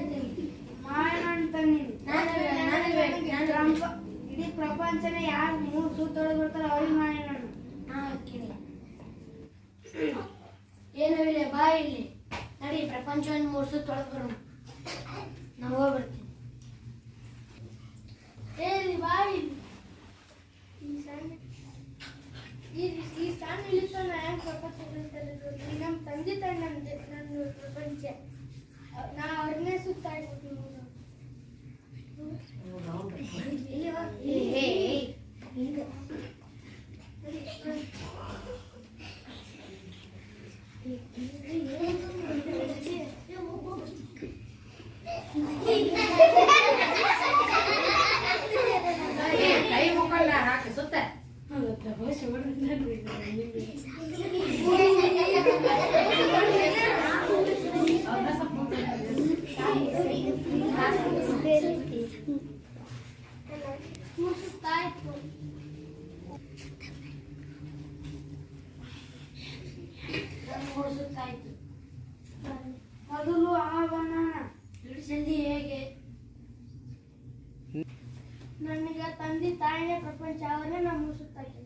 ಇದ್ದೀನಿ ಮಾವಿನ ಹಣ್ಣು ತಂದಿದ್ದೀನಿ ಪ್ರಪ ಇಡೀ ಪ್ರಪಂಚನೇ ಯಾರು ಮೂರು ಸೂತೊಳಗೆ ಬರ್ತಾರೆ ಅವ್ರಿಗೆ ಮಾವಿನ ನಾನು ಹಾಕಿಲ್ಲ ಏನೂ ಇಲ್ಲ ಬಾ ಇಲ್ಲಿ ನಡಿ ಪ್ರಪಂಚವನ್ನು ಮೂರ್ಸು ಸೂತೊಳಗೆ ಬರೋಣ ನಾವು ಹೋಗ್ಬರ್ತೀನಿ ಹೇಳಿ ಬಾ ಇಲ್ಲಿ ಈ ಈ ಸ್ಥಾನ ಇಳಿಸೋಣ ಹೆಂಗೆ ಪ್ರಪಂಚ ನಮ್ಮ ತಂದೆ ತಾಯಿ ನಮ್ಮ ನನ್ನ ಪ್ರಪಂಚ. ಕೈ ಮುಖಂಡ ಹಾಕಿ ಸುತ್ತ ಅವ್ರನ್ನ ನನ್ನ ಇತ್ತು ಸುತ್ತಾಯ್ತು ಮೊದಲು ಆ ಬನಾನ ಜಲ್ದಿ ಹೇಗೆ? ನನಗೆ ತಂದೆ ತಾಯಿನೇ ಪ್ರಪಂಚ ಅವರೇ ನಮ್ಮ ಸುತ್ತಾಯ್ತು